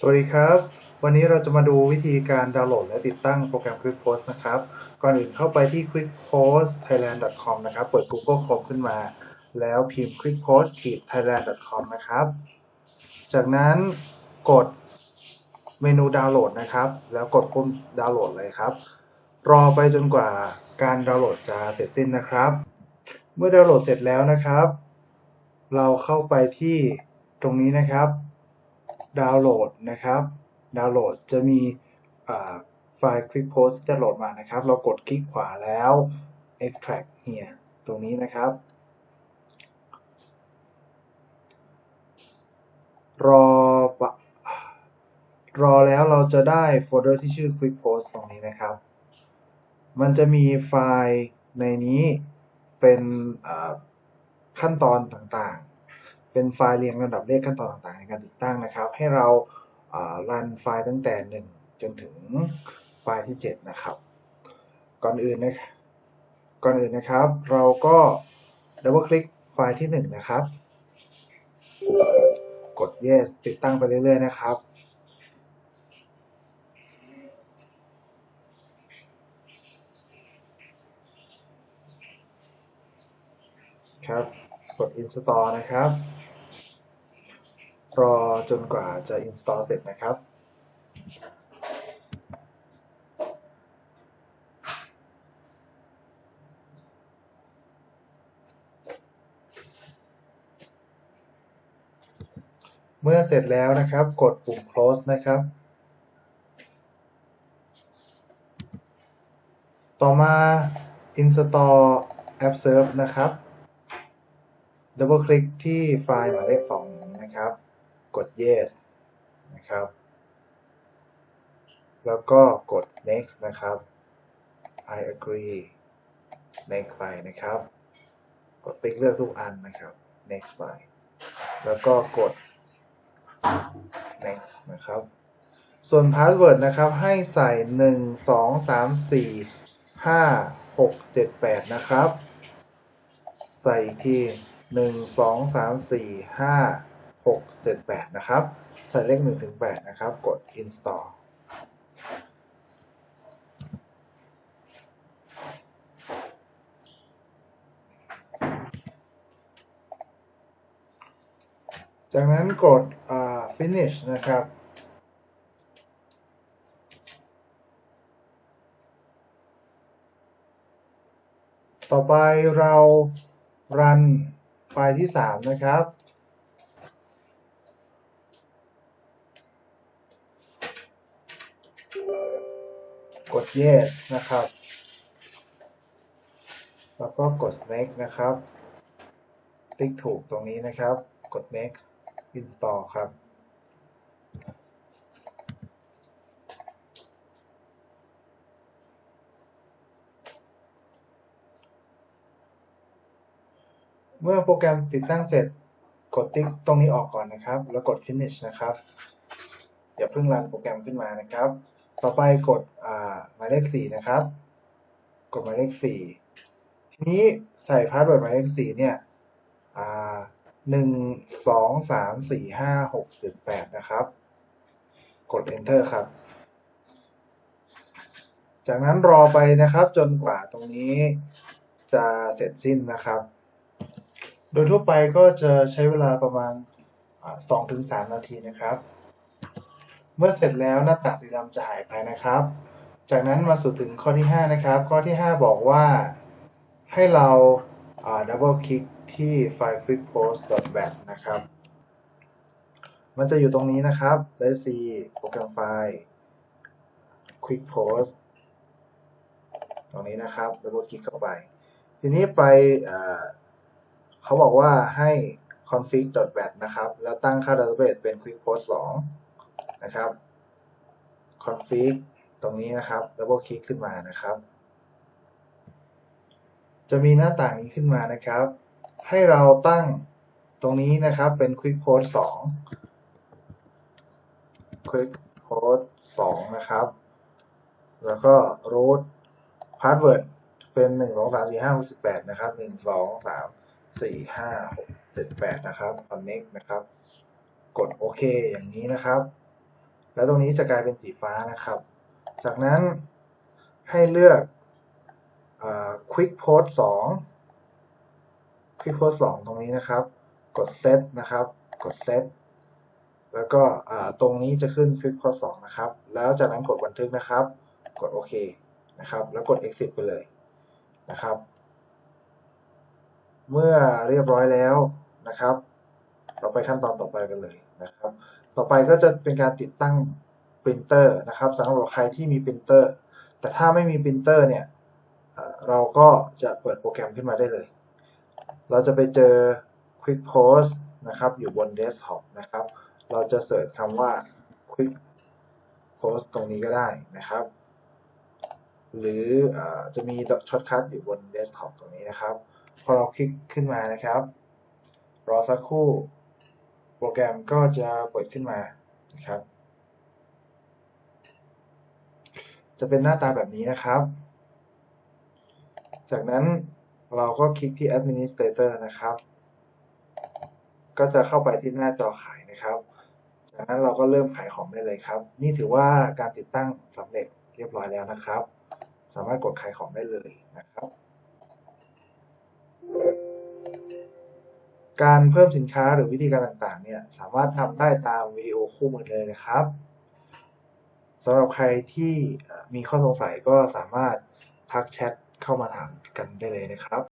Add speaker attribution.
Speaker 1: สวัสดีครับ วันนี้เราจะมาดูวิธีการดาวน์โหลดและติดตั้งโปรแกรม Quick Post นะครับ ก่อนอื่นเข้าไปที่ quickpostthailand.com นะครับ เปิด Google Chrome ขึ้นมา แล้วพิมพ์ quickpost-thailand.com นะครับ จากนั้นกดเมนูดาวน์โหลดนะครับ แล้วกดปุ่มดาวน์โหลดเลยครับ รอไปจนกว่าการดาวน์โหลดจะเสร็จสิ้นนะครับ เมื่อดาวน์โหลดเสร็จแล้วนะครับ เราเข้าไปที่ตรงนี้นะครับ ดาวน์โหลดนะครับดาวน์โหลดจะมีไฟล์ Quick Post ที่จะโหลดมานะครับ เรากดคลิกขวาแล้ว extract here ตรงนี้นะครับ รอรอแล้วเราจะได้โฟลเดอร์ที่ชื่อ Quick Post ตรงนี้นะครับ มันจะมีไฟล์ในนี้เป็นขั้นตอนต่าง เป็นไฟล์เรียงลำดับเลขขั้นตอนต่างๆในการติดตั้งนะครับ ให้เรารันไฟล์ตั้งแต่ 1 จนถึงไฟล์ที่ 7 นะครับ ก่อนอื่นนะก่อนอื่นนะครับ เราก็ดับเบิลคลิกไฟล์ที่ 1 นะครับ กด yes ติดตั้งไปเรื่อยๆนะครับครับ กด install นะครับ รอจนกว่าจะ install เสร็จนะครับเมื่อเสร็จแล้วนะครับ กดปุ่ม close นะครับ ต่อมา install app serve นะครับ ดับเบิลคลิกที่ไฟล์หมายเลข2นะครับ กด yes นะครับ แล้วก็กด next นะครับ I agree next ไปนะครับ กดติ๊กเลือกทุกอันนะครับ next ไป แล้วก็กด next นะครับ ส่วน password นะครับ ให้ใส่ 1 2 3 4 5 6 7 8 นะครับ ใส่ที่ หนึ่งสองสามสี่ห้าหกเจ็ดแปดนะครับ ใส่เลขหนึ่งถึงแปดนะครับ กด install จากนั้นกด finish นะครับ ต่อไปเรารัน ไฟล์ที่ 3 นะครับ กด yes นะครับ แล้วก็กด next นะครับ ติ๊กถูกตรงนี้นะครับ กด next install ครับ เมื่อโปรแกรมติดตั้งเสร็จกดติ๊กตรงนี้ออกก่อนนะครับ แล้วกด finish นะครับอย่าเพิ่งรันโปรแกรมขึ้นมานะครับ ต่อไปกดหมายเลข4นะครับ กดหมายเลข4ทีนี้ใส่พาสเวิร์ดหมายเลข4เนี่ยหนึ่งสองสามสี่ห้าหกเจ็ดแปดนะครับ กด enter ครับ จากนั้นรอไปนะครับจนกว่าตรงนี้จะเสร็จสิ้นนะครับ โดยทั่วไปก็จะใช้เวลาประมาณ 2-3 นาทีนะครับ เมื่อเสร็จแล้วหน้าต่างสีดำจะหายไปนะครับ จากนั้นมาสู่ถึงข้อที่ 5 นะครับ ข้อที่ 5 บอกว่าให้เราดับเบิลคลิกที่ไฟล์ quickpost.bat นะครับ มันจะอยู่ตรงนี้นะครับได้ C โปรแกรมไฟล์ quickpost ตรงนี้นะครับดับเบิลคลิกเข้าไป ทีนี้ไป เขาบอกว่าให้ config.bat นะครับ แล้วตั้งค่า database เป็น quickpost 2 นะครับ config ตรงนี้นะครับ double click ขึ้นมานะครับ จะมีหน้าต่างนี้ขึ้นมานะครับ ให้เราตั้งตรงนี้นะครับเป็น quickpost 2 quickpost 2 นะครับ แล้วก็ root password เป็น 1 2 3 4 5 6 8 นะครับ 1 2 3 สี่ห้าหกเจ็ดแปดนะครับ connect นะครับ กดโอเคอย่างนี้นะครับ แล้วตรงนี้จะกลายเป็นสีฟ้านะครับ จากนั้นให้เลือกอ Quick Post 2 Quick Post 2 ตรงนี้นะครับ กด Set นะครับ กด Set แล้วก็ตรงนี้จะขึ้น Quick Post 2 นะครับ แล้วจากนั้นกดบันทึกนะครับ กดโอเคนะครับ แล้วกด Exit ไปเลยนะครับ เมื่อเรียบร้อยแล้วนะครับ เราไปขั้นตอนต่อไปกันเลยนะครับ ต่อไปก็จะเป็นการติดตั้งปรินเตอร์นะครับสำหรับใครที่มีปรินเตอร์แต่ถ้าไม่มีปรินเตอร์เนี่ยเราก็จะเปิดโปรแกรมขึ้นมาได้เลย เราจะไปเจอ Quick Post นะครับ อยู่บนเดสก์ท็อปนะครับ เราจะเสิร์ชคำว่า Quick Post ตรงนี้ก็ได้นะครับ หรืออจะมีช็อตคัทอยู่บนเดสก์ท็อปตรงนี้นะครับ พอเราคลิกขึ้นมานะครับ รอสักครู่ โปรแกรมก็จะเปิดขึ้นมานะครับ จะเป็นหน้าตาแบบนี้นะครับ จากนั้นเราก็คลิกที่ Administrator นะครับ ก็จะเข้าไปที่หน้าจอขายนะครับ จากนั้นเราก็เริ่มขายของได้เลยครับ นี่ถือว่าการติดตั้งสำเร็จเรียบร้อยแล้วนะครับ สามารถกดขายของได้เลยนะครับ การเพิ่มสินค้าหรือวิธีการต่างๆ เนี่ยสามารถทำได้ตามวิดีโอคู่มือเลยนะครับสำหรับใครที่มีข้อสงสัยก็สามารถทักแชทเข้ามาถามกันได้เลยนะครับ